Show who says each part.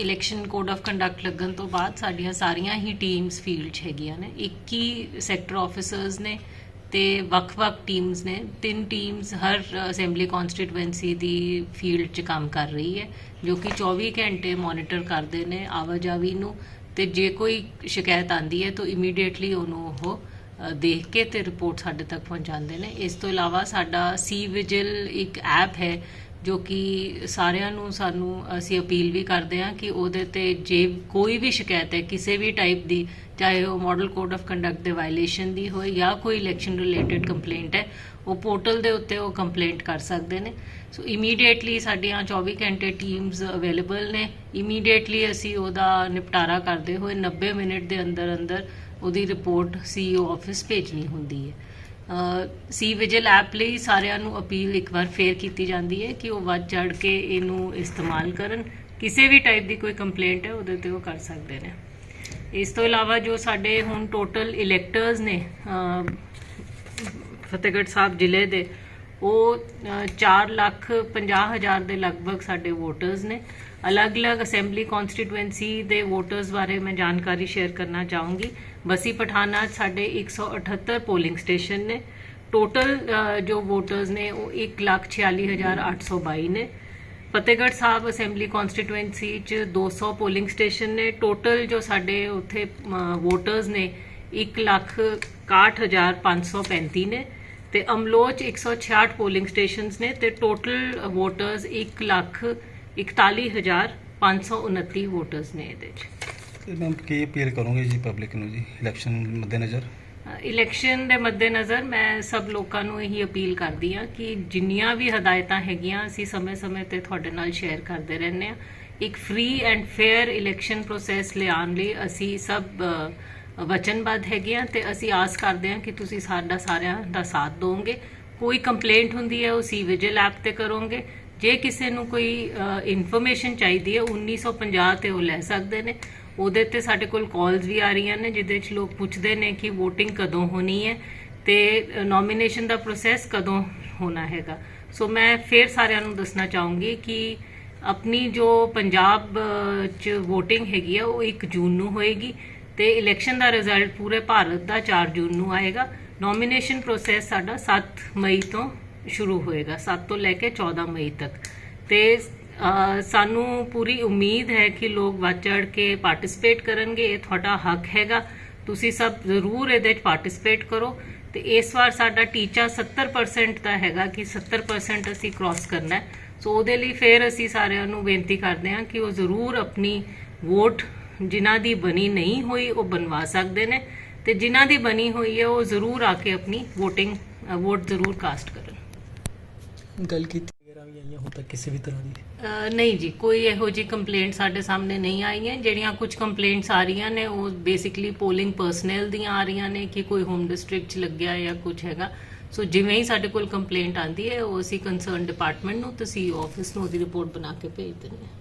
Speaker 1: Election code of conduct ਲੱਗਣ ਤੋਂ ਬਾਅਦ ਸਾਡੀਆਂ ਸਾਰੀਆਂ ਹੀ ਟੀਮਸ ਫੀਲਡ 'ਚ ਹੈਗੀਆਂ ਨੇ। 21 ਸੈਕਟਰ ਆਫੀਸਰਸ ਨੇ ਤੇ ਵੱਖ-ਵੱਖ ਟੀਮਸ ਨੇ। ਤਿੰਨ ਟੀਮਸ ਹਰ ਅਸੈਂਬਲੀ ਕਨਸਟੀਟੂਐਂਸੀ ਦੀ ਫੀਲਡ 'ਚ ਕੰਮ ਕਰ ਰਹੀ ਹੈ, ਜੋ ਕਿ 24 ਘੰਟੇ ਮੋਨੀਟਰ ਕਰਦੇ ਨੇ ਆਵਾਜਾਈ ਨੂੰ ਤੇ ਜੇ ਕੋਈ ਸ਼ਿਕਾਇਤ ਆਂਦੀ ਹੈ ਤਾਂ ਇਮੀਡੀਏਟਲੀ ਉਹਨੂੰ ਉਹ ਦੇਖ ਕੇ ਤੇ ਰਿਪੋਰਟ ਸਾਡੇ ਤੱਕ ਪਹੁੰਚਾਉਂਦੇ ਨੇ। ਇਸ ਤੋਂ ਇਲਾਵਾ ਸਾਡਾ ਸੀ ਵਿਜਿਲ ਇੱਕ ਐਪ ਹੈ ਜੋ ਕਿ ਸਾਰਿਆਂ ਨੂੰ ਸਾਨੂੰ ਅਸੀਂ ਅਪੀਲ ਵੀ ਕਰਦੇ ਹਾਂ ਕਿ ਉਹਦੇ ਤੇ ਜੇ ਕੋਈ ਵੀ ਸ਼ਿਕਾਇਤ ਹੈ, ਕਿਸੇ ਵੀ ਟਾਈਪ ਦੀ, ਚਾਹੇ ਉਹ ਮਾਡਲ ਕੋਡ ਆਫ ਕੰਡਕਟ ਦੇ ਵਾਇਲੇਸ਼ਨ ਦੀ ਹੋਏ ਜਾਂ ਕੋਈ ਇਲੈਕਸ਼ਨ ਰਿਲੇਟਡ ਕੰਪਲੇਂਟ ਹੈ, ਉਹ ਪੋਰਟਲ ਦੇ ਉੱਤੇ ਉਹ ਕੰਪਲੇਂਟ ਕਰ ਸਕਦੇ ਨੇ। ਸੋ ਇਮੀਡੀਏਟਲੀ ਸਾਡੀਆਂ 24 ਘੰਟੇ ਟੀਮਸ ਅਵੇਲੇਬਲ ਨੇ। ਇਮੀਡੀਏਟਲੀ ਅਸੀਂ ਉਹਦਾ ਨਿਪਟਾਰਾ ਕਰਦੇ ਹੋਏ 90 ਮਿੰਟ ਦੇ ਅੰਦਰ ਅੰਦਰ ਉਹਦੀ ਰਿਪੋਰਟ ਸੀਈਓ ਆਫਿਸ ਭੇਜਣੀ ਹੁੰਦੀ ਹੈ। ਸੀ ਵਿਜਿਲ ਐਪ ਲਈ ਸਾਰਿਆਂ ਨੂੰ ਅਪੀਲ ਇੱਕ ਵਾਰ ਫੇਰ ਕੀਤੀ ਜਾਂਦੀ ਹੈ ਕਿ ਉਹ ਵੱਧ ਚੜ ਕੇ ਇਹਨੂੰ ਇਸਤੇਮਾਲ ਕਰਨ। ਕਿਸੇ ਵੀ ਟਾਈਪ ਦੀ ਕੋਈ ਕੰਪਲੇਂਟ ਹੈ, ਉਹਦੇ ਤੇ ਉਹ ਕਰ ਸਕਦੇ ਨੇ। ਇਸ ਤੋਂ ਇਲਾਵਾ ਜੋ ਸਾਡੇ ਹੁਣ ਟੋਟਲ ਇਲੈਕਟਰਸ ਨੇ ਫਤਿਹਗੜ੍ਹ ਸਾਹਿਬ ਜ਼ਿਲ੍ਹੇ ਦੇ ਉਹ 4 ਲੱਖ 50 ਹਜ਼ਾਰ ਦੇ ਲਗਭਗ ਸਾਡੇ ਵੋਟਰਸ ਨੇ। ਅਲੱਗ-ਅਲੱਗ ਅਸੈਂਬਲੀ ਕਨਸਟੀਟੂਐਂਸੀ ਦੇ ਵੋਟਰਸ ਬਾਰੇ ਮੈਂ ਜਾਣਕਾਰੀ ਸ਼ੇਅਰ ਕਰਨਾ ਚਾਹੂੰਗੀ। ਬਸੀ ਪਠਾਨਾ 'ਚ ਸਾਡੇ 178 ਪੋਲਿੰਗ ਸਟੇਸ਼ਨ ਨੇ। ਟੋਟਲ ਜੋ ਵੋਟਰਸ ਨੇ ਉਹ 146822 ਨੇ। ਫਤਿਹਗੜ੍ਹ ਸਾਹਿਬ ਅਸੈਂਬਲੀ ਕਨਸਟੀਟੂਐਂਸੀ ਚ 200 ਪੋਲਿੰਗ ਸਟੇਸ਼ਨ ਨੇ। ਟੋਟਲ ਜੋ ਸਾਡੇ ਉੱਥੇ ਵੋਟਰਸ ਨੇ 161535 ਨੇ। ਤੇ ਅਮਲੋਚ 166 ਪੋਲਿੰਗ ਸਟੇਸ਼ਨਸ ਨੇ ਤੇ ਟੋਟਲ ਵੋਟਰਸ 141529 ਵੋਟਰਸ ਨੇ ਇਹਦੇ ਚ।
Speaker 2: ਤੇ ਮੈਮ ਕੀ ਅਪੀਲ ਕਰੋਗੇ ਜੀ ਪਬਲਿਕ ਨੂੰ ਜੀ ਇਲੈਕਸ਼ਨ ਮੱਦੇਨਜ਼ਰ?
Speaker 1: ਇਲੈਕਸ਼ਨ ਦੇ ਮੱਦੇਨਜ਼ਰ ਮੈਂ ਸਭ ਲੋਕਾਂ ਨੂੰ ਇਹੀ ਅਪੀਲ ਕਰਦੀ ਹਾਂ ਕਿ ਜਿੰਨੀਆਂ ਵੀ ਹਦਾਇਤਾਂ ਹੈਗੀਆਂ ਅਸੀਂ ਸਮੇਂ-ਸਮੇਂ ਤੇ ਤੁਹਾਡੇ ਨਾਲ ਸ਼ੇਅਰ ਕਰਦੇ ਰਹਿੰਦੇ ਹਾਂ। ਇੱਕ free and fair election process ਲਿਆਉਣ ਲਈ ਅਸੀਂ ਸਭ ਵਚਨਬੱਧ ਹੈਗੇ ਹਾਂ ਤੇ ਅਸੀਂ ਆਸ ਕਰਦੇ ਹਾਂ ਕਿ ਤੁਸੀਂ ਸਾਡਾ ਸਾਰਿਆਂ ਦਾ ਸਾਥ ਦੋਗੇ ਕੋਈ ਕੰਪਲੇਂਟ ਹੁੰਦੀ ਹੈ, ਉਹ ਸੀ ਵਿਜਿਲ ਐਪ ਤੇ ਕਰੋਗੇ। ਜੇ ਕਿਸੇ ਨੂੰ ਕੋਈ ਇਨਫੋਰਮੇਸ਼ਨ ਚਾਹੀਦੀ ਹੈ 1950 ਤੇ ਉਹ ਲੈ ਸਕਦੇ ਨੇ। ਉਹਦੇ ਤੇ ਸਾਡੇ ਕੋਲ ਕਾਲਸ ਵੀ ਆ ਰਹੀਆਂ ਨੇ, ਜਿਹਦੇ ਵਿੱਚ ਲੋਕ ਪੁੱਛਦੇ ਨੇ ਕਿ VOTING ਕਦੋਂ ਹੋਣੀ ਹੈ ਤੇ ਨੋਮੀਨੇਸ਼ਨ ਦਾ ਪ੍ਰੋਸੈਸ ਕਦੋਂ ਹੋਣਾ ਹੈਗਾ। ਸੋ ਮੈਂ ਫੇਰ ਸਾਰਿਆਂ ਨੂੰ ਦੱਸਣਾ ਚਾਹੂੰਗੀ ਕਿ ਆਪਣੀ ਜੋ ਪੰਜਾਬ ਚ VOTING ਹੈਗੀ ਆ, ਉਹ 1 ਜੂਨ ਨੂੰ ਹੋਏਗੀ। ਤੇ ਇਲੈਕਸ਼ਨ ਦਾ ਰਿਜ਼ਲਟ ਪੂਰੇ ਭਾਰਤ ਦਾ 4 ਜੂਨ ਨੂੰ ਆਏਗਾ। ਨੋਮੀਨੇਸ਼ਨ ਪ੍ਰੋਸੈਸ ਸਾਡਾ 7 ਮਈ ਤੋਂ ਸ਼ੁਰੂ ਹੋਏਗਾ 7 ਤੋਂ ਲੈ ਕੇ 14 ਮਈ ਤੱਕ। ਤੇ ਸਾਨੂੰ ਪੂਰੀ ਉਮੀਦ ਹੈ ਕਿ ਲੋਕ ਵੱਧ ਚੜ ਕੇ ਪਾਰਟਿਸਿਪੇਟ ਕਰਨਗੇ, ਇਹ ਤੁਹਾਡਾ ਹੱਕ ਹੈਗਾ। ਤੁਸੀਂ ਸਭ ਜ਼ਰੂਰ ਇਹਦੇ ਵਿੱਚ ਪਾਰਟਿਸਿਪੇਟ ਕਰੋ। ਤੇ ਇਸ ਵਾਰ ਸਾਡਾ ਟੀਚਾ 70% ਦਾ ਹੈਗਾ ਕਿ 70% ਅਸੀਂ ਕ੍ਰਾਸ ਕਰਨਾ ਹੈ। ਸੋ ਉਹਦੇ ਲਈ ਫੇਰ ਅਸੀਂ ਸਾਰਿਆਂ ਨੂੰ ਬੇਨਤੀ ਕਰਦੇ ਹਾਂ ਕਿ ਉਹ ਜ਼ਰੂਰ ਆਪਣੀ ਵੋਟ ਜਿਨ੍ਹਾਂ ਦੀ ਬਣੀ ਨਹੀਂ ਹੋਈ ਉਹ ਬਣਵਾ ਸਕਦੇ ਨੇ ਤੇ ਜਿਨ੍ਹਾਂ ਦੀ ਬਣੀ ਹੋਈ ਹੈ ਉਹ ਜ਼ਰੂਰ ਆ ਕੇ ਆਪਣੀ VOTING ਵੋਟ ਜ਼ਰੂਰ ਕਾਸਟ ਕਰਨ।
Speaker 3: ਗੱਲ ਕੀਤੀ ਵਗੈਰਾ ਵੀ ਆਈਆਂ ਹੁਣ ਤੱਕ ਕਿਸੇ ਵੀ ਤਰ੍ਹਾਂ ਦੀ?
Speaker 1: ਨਹੀਂ ਜੀ ਕੋਈ ਇਹੋ ਜੀ ਕੰਪਲੇਂਟ ਸਾਡੇ ਸਾਹਮਣੇ ਨਹੀਂ ਆਈ ਹੈ ਜਿਹੜੀਆਂ ਕੁਝ ਕੰਪਲੇਂਟਸ ਆ ਰਹੀਆਂ ਨੇ ਉਹ ਬੇਸਿਕਲੀ ਪੋਲਿੰਗ ਪਰਸਨਲ ਦੀਆਂ ਆ ਰਹੀਆਂ ਨੇ ਕਿ ਕੋਈ ਹੋਮ ਡਿਸਟ੍ਰਿਕਟ ਚ ਲੱਗਿਆ ਜਾਂ ਕੁਝ ਹੈਗਾ। ਸੋ ਜਿਵੇਂ ਹੀ ਸਾਡੇ ਕੋਲ ਕੰਪਲੇਂਟ ਆਂਦੀ ਹੈ ਉਹ ਅਸੀਂ ਕੰਸਰਨ ਡਿਪਾਰਟਮੈਂਟ ਨੂੰ ਤੇ ਸੀਓ ਆਫਿਸ ਨੂੰ ਉਹਦੀ ਰਿਪੋਰਟ ਬਣਾ ਕੇ ਭੇਜ ਦਿੰਦੇ ਹਾਂ।